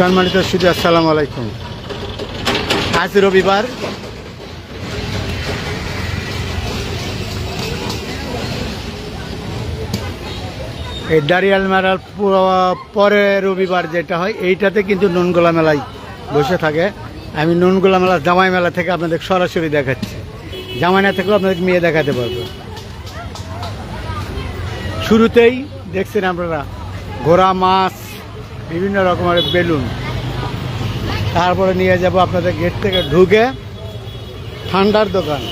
সম্মানিত সুদী, আসসালামু আলাইকুম। আজ রবিবার। এই দাঁড়িয়াল মেলার পরে রবিবার যেটা হয়, এইটাতে কিন্তু নুনগোলা মেলায় বসে থাকে। আমি নুনগোলা মেলা, জামাই মেলা থেকে আপনাদের সরাসরি দেখাচ্ছি। জামাই না থেকেও আপনাদের মেয়ে দেখাতে পারব। শুরুতেই দেখছেন আপনারা, ঘোড়া, মাছ বিভিন্ন রকমের বেলুন। তারপরে নিয়ে যাব আপনাদের গেট থেকে ঢুকে ঠান্ডার দোকান।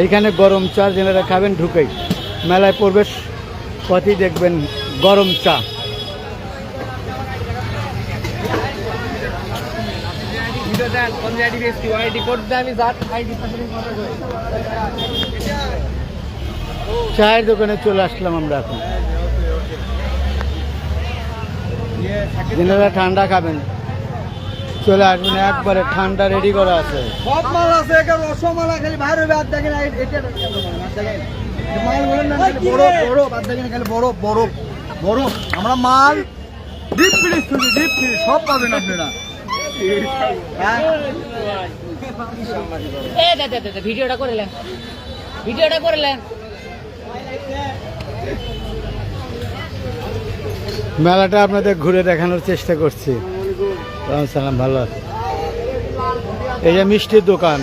এইখানে গরম চা যেনারা খাবেন ঢুকেই। মেলায় প্রবেশ পথই দেখবেন গরম চা। চায়ের দোকানে চলে আসলাম আমরা এখন। যেনারা ঠান্ডা খাবেন। চলে আসবেন একবারে ঠান্ডা রেডি করা আছে। সব মাল আছে একটা রসমালাই খালি বাইরে হবে আর দেখেন আর মাল বলেন না বড় বড় বাদ দেখেন খালি বড় বড় বড় আমরা মাল ডিপ ফ্রিজ খুলি ডিপ ফ্রিজ সব পাবেন আপনারা। হ্যাঁ? এ দে দে দে দে, ভিডিওটা করলেন ভিডিওটা করলেন মেলাটা আপনাদের ঘুরে দেখানোর চেষ্টা করছি। সালাম ভালো আছে এই যে মিষ্টির দোকান।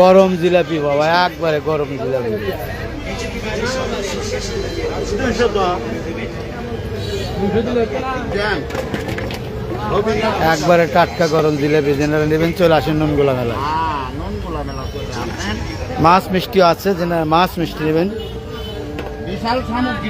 গরম জিলাপি বাবা একবারে গরম জিলাপি। একবারে টাটকা গরম জিলাপি। জেনারেল নেবেন চলে আসেন নুনগুলা মেলা মাছ মিষ্টি আছে যেনারা মাছ মিষ্টি নেবেন। বিশাল সামগ্রী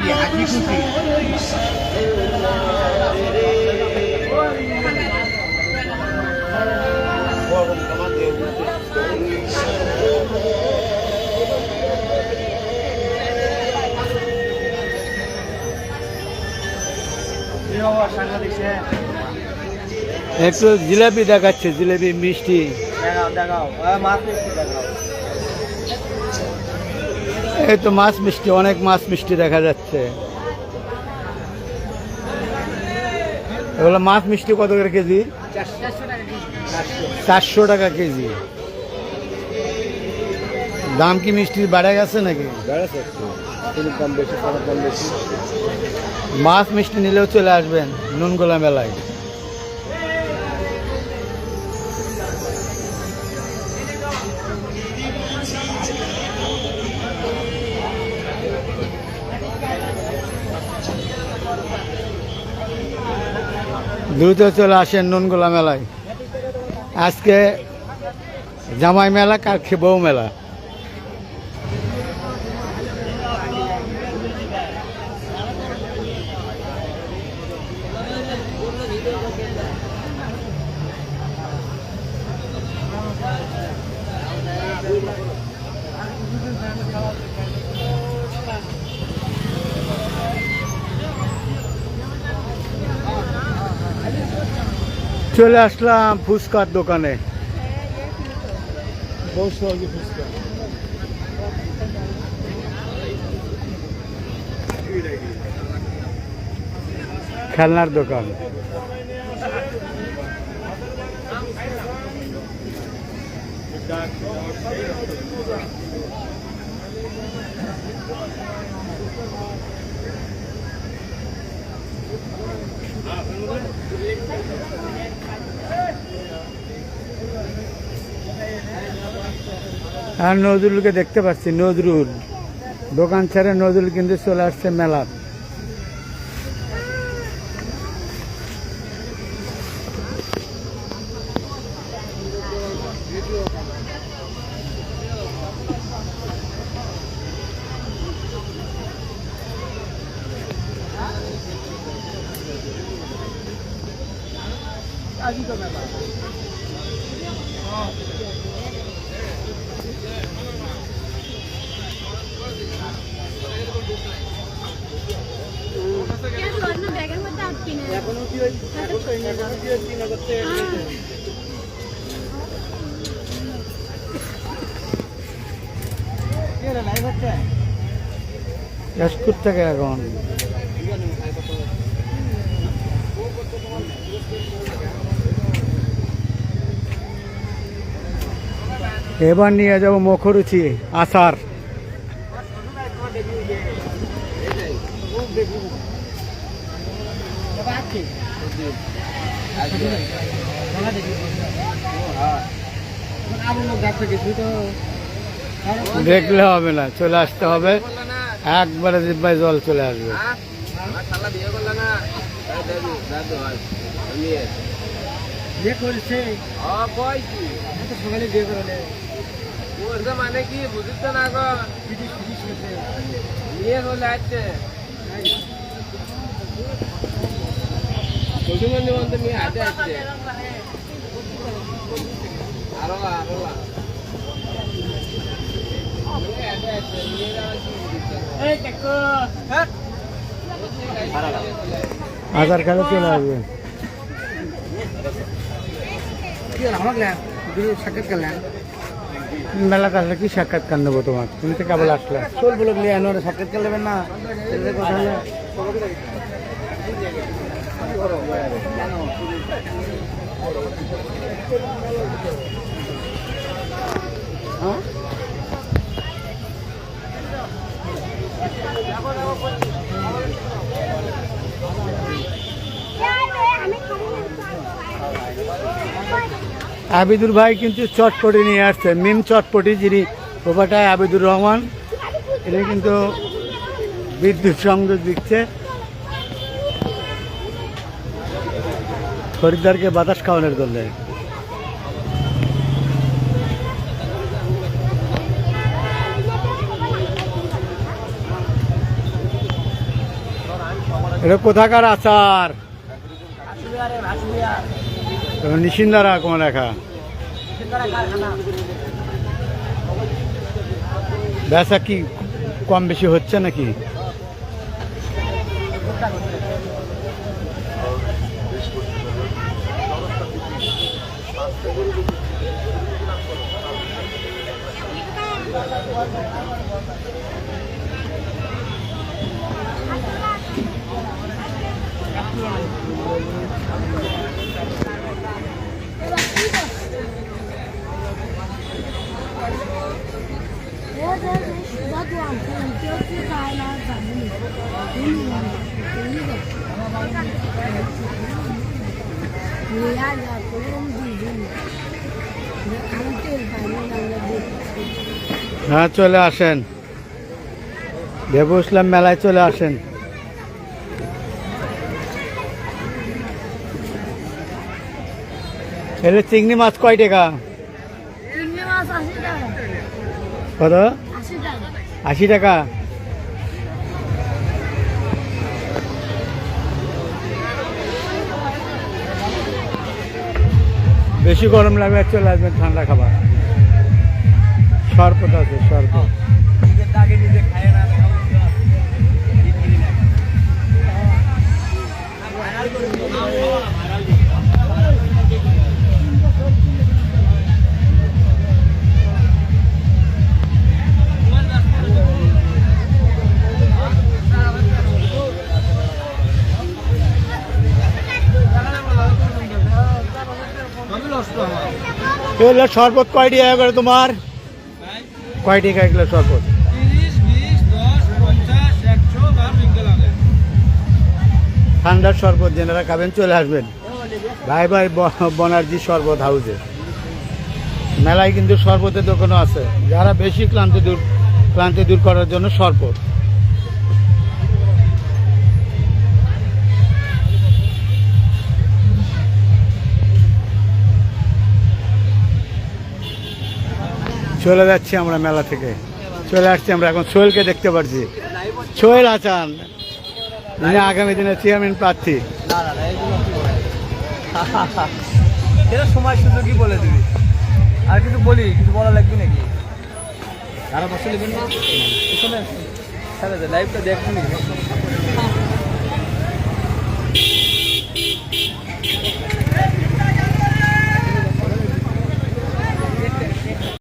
একটু জিলাপি দেখাচ্ছে জিলাপি মিষ্টি। দেখাও দেখাও। মাছ মিষ্টি দেখাও। এই তো মাছ মিষ্টি, অনেক মাছ মিষ্টি দেখা যাচ্ছে। এগুলো মাছ মিষ্টি কত করে কেজি? চারশো টাকা কেজি। দাম কি মিষ্টির বাড়ে গেছে নাকি? মাছ মিষ্টি নিলেও চলে আসবেন নুনগোলা মেলায় দ্রুত চলে আসেন নুনগোলা মেলায়। আজকে জামাই মেলা কার বউ মেলা। চলে আসলাম ফুচকার দোকানে। খেলনার দোকান। আর নজরুলকে দেখতে পাচ্ছি, নজরুল। দোকান ছেড়ে নজরুল কিন্তু চলে আসছে মেলা। মধ্যে আটকে নেই এখনও কি ওই এখন কি ওই তিন হাজার টাকা দিয়েছে। কি রে, live হচ্ছে? ইয়াসপুর থেকে এখন এবার নিয়ে যাব মুখরুচি আচার দেখলে হবে না চলে আসতে হবে একবারে জিব্বায় জল চলে আসবে সকালে বিয়ে মানে কি বুঝিস না গো? নিয়ে চলে আসছে শ্বশুর নিমন্ত্রণ নিয়ে হাতে আসছে। আরও আরও আধার কার্ডে চলে আসবে। আমাকে সাক্ষাৎ করলেন মেলা আসলে কি সাক্ষাৎকার নেব তোমার? তুমি তো কেবল আসলে। চল বলো গেলে সাক্ষাৎ করে নেবেন না? হ্যাঁ? আবিদুর ভাই কিন্তু চটপটি নিয়ে আসছে। মিম চটপটি, যিনি ওপাটায় আবিদুর রহমান এটা কিন্তু বিদ্যুৎ সংযোগ দিচ্ছে। খরিদ্দারকে বাতাস খাওয়ানোর করলে এটা কোথাকার আচার? নিশিন্দারা কোন লেখা বেচা কি কম বেশি হচ্ছে নাকি? হ্যাঁ চলে আসেন। ভেবু ইসলাম মেলায় চলে আসেন। এলে চিংড়ি মাছ কয় টাকা? চিংড়ি আশি টাকা। কত? আশি টাকা। বেশি গরম লাগবে চলে আসবেন ঠান্ডা খাবার। শরবত আছে শরবত। এগুলো শরবত কয় টাকা তোমার? কয় টাকা এগুলো শরবত? ঠান্ডার শরবত যেনারা খাবেন, চলে আসবেন। ভাই ভাই বনার্জি শরবত হাউসে। মেলায় কিন্তু শরবতের দোকানও আছে। যারা বেশি ক্লান্তি দূর ক্লান্তি দূর করার জন্য শরবত। চলে যাচ্ছি আমরা মেলা থেকে। চলে আসছি আমরা এখন সোহেলকে দেখতে পাচ্ছি সোহেল আচান যিনি আগামী দিনে চেয়ারম্যান প্রার্থী। সময় সুযোগই বলে দিবি। আর কিছু বলি কিছু বলা লাগবে নাকি? নেবেন না লাইভটা দেখবেন